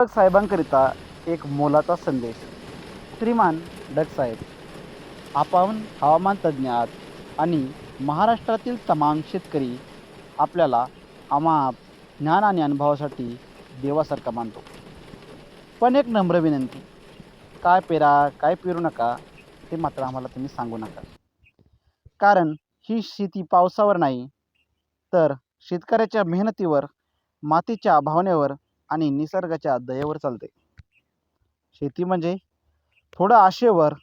डग साहेबांकरिता एक मोलाचा संदेश. श्रीमान डग साहेब आपण हवामान तज्ज्ञ आहात आणि महाराष्ट्रातील तमाम शेतकरी आपल्याला आम्हा ज्ञान आणि अनुभवासाठी देवासारखा मानतो. पण एक नम्र विनंती काय पेरा काय पेरू नका हे मात्र आम्हाला तुम्ही सांगू नका. कारण ही शेती पावसावर नाही तर शेतकऱ्याच्या मेहनतीवर मातीच्या भावनेवर आणि निसर्गाच्या दयेवर चालते. शेती म्हणजे थोडं आशेवर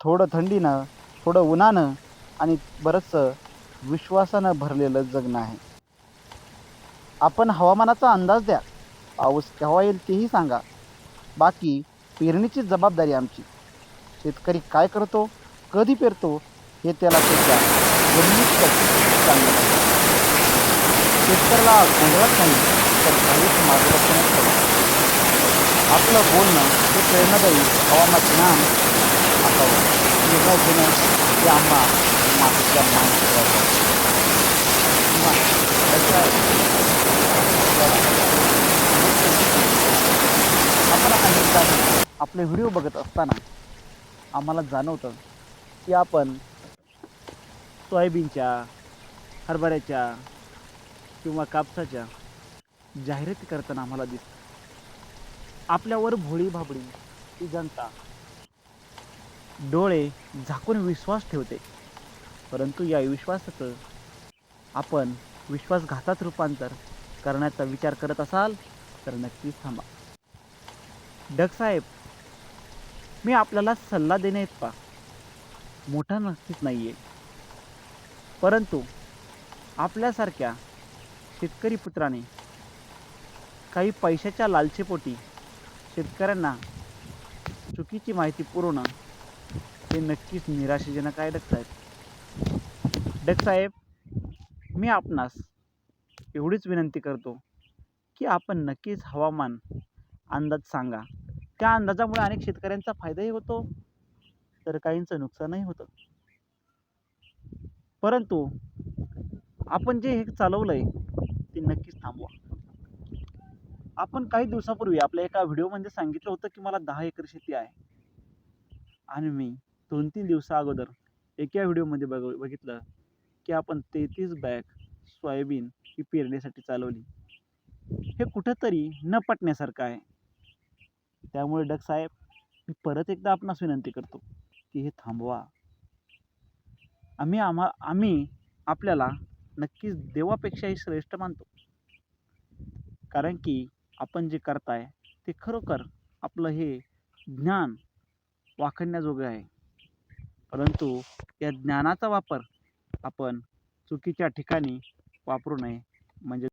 थोडं थंडीनं थोडं उन्हानं आणि बरंचसं विश्वासानं भरलेलं जगणं आहे. आपण हवामानाचा अंदाज द्या. पाऊस केव्हा येईल तेही सांगा. बाकी पेरणीची जबाबदारी आमची. शेतकरी काय करतो कधी पेरतो हे त्याला त्याच्या जमिनीत शेतकऱ्याला गोंधळात नाही तर काहीच मार्गदर्शनच करा आपलं बोलणं हे प्रेरणादायी हवामान ज्ञान असावं निर्णय घेणं हे आम्हा मातीच्या मान आपण अनेकदा आपले व्हिडिओ बघत असताना आम्हाला जाणवतं की आपण सोयाबीनच्या हरभऱ्याच्या किंवा कापसाच्या जाहिराती करताना आम्हाला दिसत. आपल्यावर भोळी भाबडी ही जनता. डोळे झाकून विश्वास ठेवते. परंतु या विश्वासाचं आपण विश्वासघातात रूपांतर करण्याचा विचार करत असाल तर नक्कीच थांबा. डग साहेब मी आपल्याला सल्ला देणे इतका मोठा नक्कीच नाही आहे परंतु आपल्यासारख्या शेतकरी पुत्राने काही पैशाच्या लालचेपोटी शेतकऱ्यांना चुकीची माहिती पुरवणं हे नक्कीच निराशाजनक आहे डकसाहेब डकसाहेब मी आपणास एवढीच विनंती करतो की आपण नक्कीच हवामान अंदाज सांगा. त्या अंदाजामुळे अनेक शेतकऱ्यांचा फायदाही होतो तर काहींचं नुकसानही होतं. परंतु आपण जे हे चालवलं आहे ते नक्कीच थांबवा. आपण काही दिवसापूर्वी आपल्या एका व्हिडिओमध्ये सांगितलं होतं की मला दहा एकर शेती आहे. आणि मी दोन तीन दिवसा अगोदर एका व्हिडिओमध्ये बघ बघितलं की आपण तेहतीस बॅग सोयाबीन ही पेरणीसाठी चालवली. हे कुठंतरी न पटण्यासारखं आहे. त्यामुळे डग साहेब मी परत एकदा आपणास विनंती करतो की हे थांबवा. आम्ही आम्हा आम्ही आपल्याला नक्कीच देवापेक्षाही श्रेष्ठ मानतो. कारण की आपण जे करताय ते खरोखर आपलं हे ज्ञान वाखण्याजोगे आहे. परंतु या ज्ञानाचा वापर आपण चुकीच्या ठिकाणी वापरू नये. म्हणजे